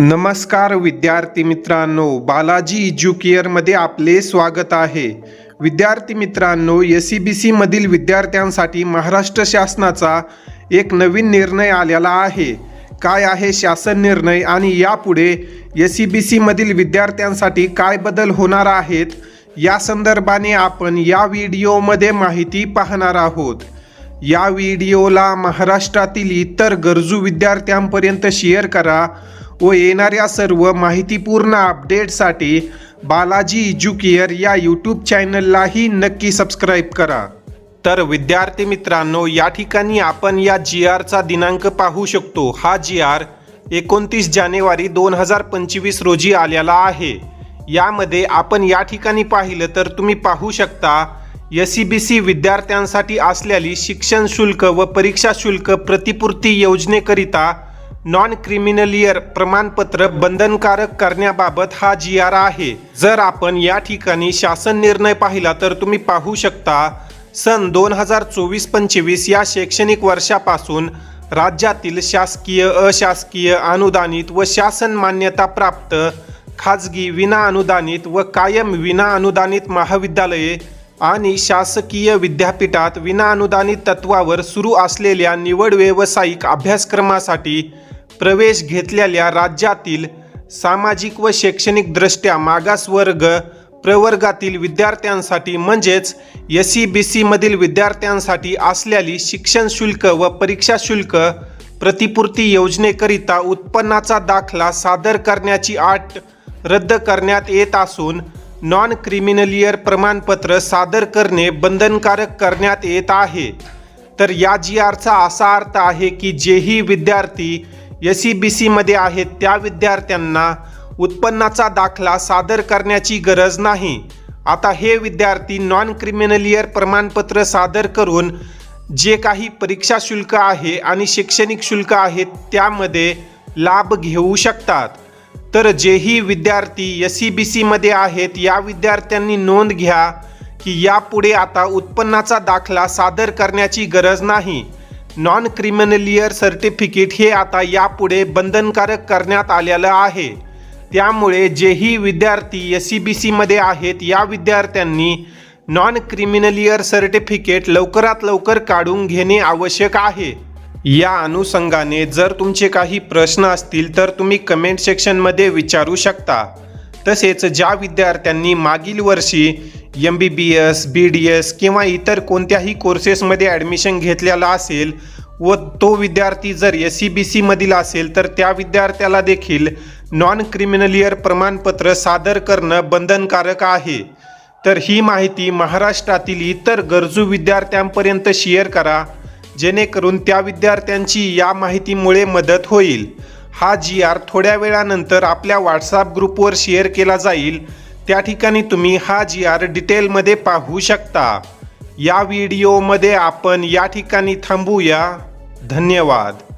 नमस्कार विद्यार्थी मित्रांनो बालाजी एज्युकेअरमध्ये आपले स्वागत आहे. विद्यार्थी मित्रांनो एस सी बी सीमधील विद्यार्थ्यांसाठी महाराष्ट्र शासनाचा एक नवीन निर्णय आलेला आहे. काय आहे शासन निर्णय आणि यापुढे एस सी बी सीमधील विद्यार्थ्यांसाठी काय बदल होणार आहेत? या संदर्भाने आपण या व्हिडिओमध्ये माहिती पाहणार आहोत. या व्हिडिओला महाराष्ट्रातील इतर गरजू विद्यार्थ्यांपर्यंत शेअर करा. व येणाऱ्या सर्व माहितीपूर्ण अपडेटसाठी बालाजी एज्युकेअर या यूट्यूब चॅनललाही नक्की सबस्क्राईब करा. तर विद्यार्थी मित्रांनो या ठिकाणी आपण या जी आरचा दिनांक पाहू शकतो. हा जी आर एकोणतीस जानेवारी दोन हजार पंचवीस रोजी आलेला आहे. यामध्ये आपण या ठिकाणी पाहिलं तर तुम्ही पाहू शकता एस सी बी सी विद्यार्थ्यांसाठी असलेली शिक्षण शुल्क व परीक्षा शुल्क प्रतिपूर्ती योजनेकरिता नॉन क्रिमिनल इयर प्रमाणपत्र बंधनकारक करण्याबाबत हा जी आर आहे. जर आपण या ठिकाणी शासन निर्णय पाहिला तर तुम्ही पाहू शकता सन दोन हजार चोवीस पंचवीस या शैक्षणिक वर्षापासून राज्यातील शासकीय अशासकीय अनुदानित व शासन मान्यता प्राप्त खाजगी विना अनुदानित व कायम विना अनुदानित महाविद्यालये आणि शासकीय विद्यापीठात विना अनुदानित तत्वावर सुरू असलेल्या निवड व्यावसायिक अभ्यासक्रमासाठी प्रवेश घेतलेल्या राज्यातील सामाजिक व शैक्षणिकदृष्ट्या मागासवर्ग प्रवर्गातील विद्यार्थ्यांसाठी म्हणजेच एस सी बी सीमधील विद्यार्थ्यांसाठी असलेली शिक्षण शुल्क व परीक्षा शुल्क प्रतिपूर्ती योजनेकरिता उत्पन्नाचा दाखला सादर करण्याची अट रद्द करण्यात येत असून नॉन क्रिमिनलियर प्रमाणपत्र सादर करणे बंधनकारक करण्यात येत आहे. तर या जी आरचा असा अर्थ आहे की जेही विद्यार्थी एस सी बी सीमध्ये आहेत त्या विद्यार्थ्यांना उत्पन्नाचा दाखला सादर करण्याची गरज नाही. आता हे विद्यार्थी नॉन क्रिमिनलियर प्रमाणपत्र सादर करून जे काही परीक्षा शुल्क आहे आणि शैक्षणिक शुल्क आहे त्यामध्ये लाभ घेऊ शकतात. तर जेही विद्यार्थी एस सी बी सीमध्ये आहेत या विद्यार्थ्यांनी नोंद घ्या की यापुढे आता उत्पन्नाचा दाखला सादर करण्याची गरज नाही. नॉन क्रिमिनलियर सर्टिफिकेट हे आता यापुढे बंधनकारक करण्यात आलेलं आहे. त्यामुळे जेही विद्यार्थी एस सी बी सीमध्ये आहेत या विद्यार्थ्यांनी नॉन क्रिमिनलियर सर्टिफिकेट लवकरात लवकर काढून घेणे आवश्यक आहे. या अनुषंगाने जर तुमचे काही प्रश्न असतील तर तुम्ही कमेंट सेक्शनमध्ये विचारू शकता. तसेच ज्या विद्यार्थ्यांनी मागील वर्षी M B B S B D S किंवा इतर कोणत्याही कोर्सेसमध्ये ॲडमिशन घेतलेला असेल व तो विद्यार्थी जर एस सी बी सीमधील असेल तर त्या विद्यार्थ्याला देखील नॉन क्रिमिनलियर प्रमाणपत्र सादर करणं बंधनकारक आहे. तर ही माहिती महाराष्ट्रातील इतर गरजू विद्यार्थ्यांपर्यंत शेअर करा जेणेकरून त्या विद्यार्थ्यांची या माहितीमुळे मदत होईल. हा जी आर थोड्या वेळानंतर आपल्या व्हॉट्सअप ग्रुपवर शेअर केला जाईल. त्या ठिकाणी तुम्ही हा जी आर डिटेलमध्ये पाहू शकता. या व्हिडिओमध्ये आपण या ठिकाणी थांबूया. धन्यवाद.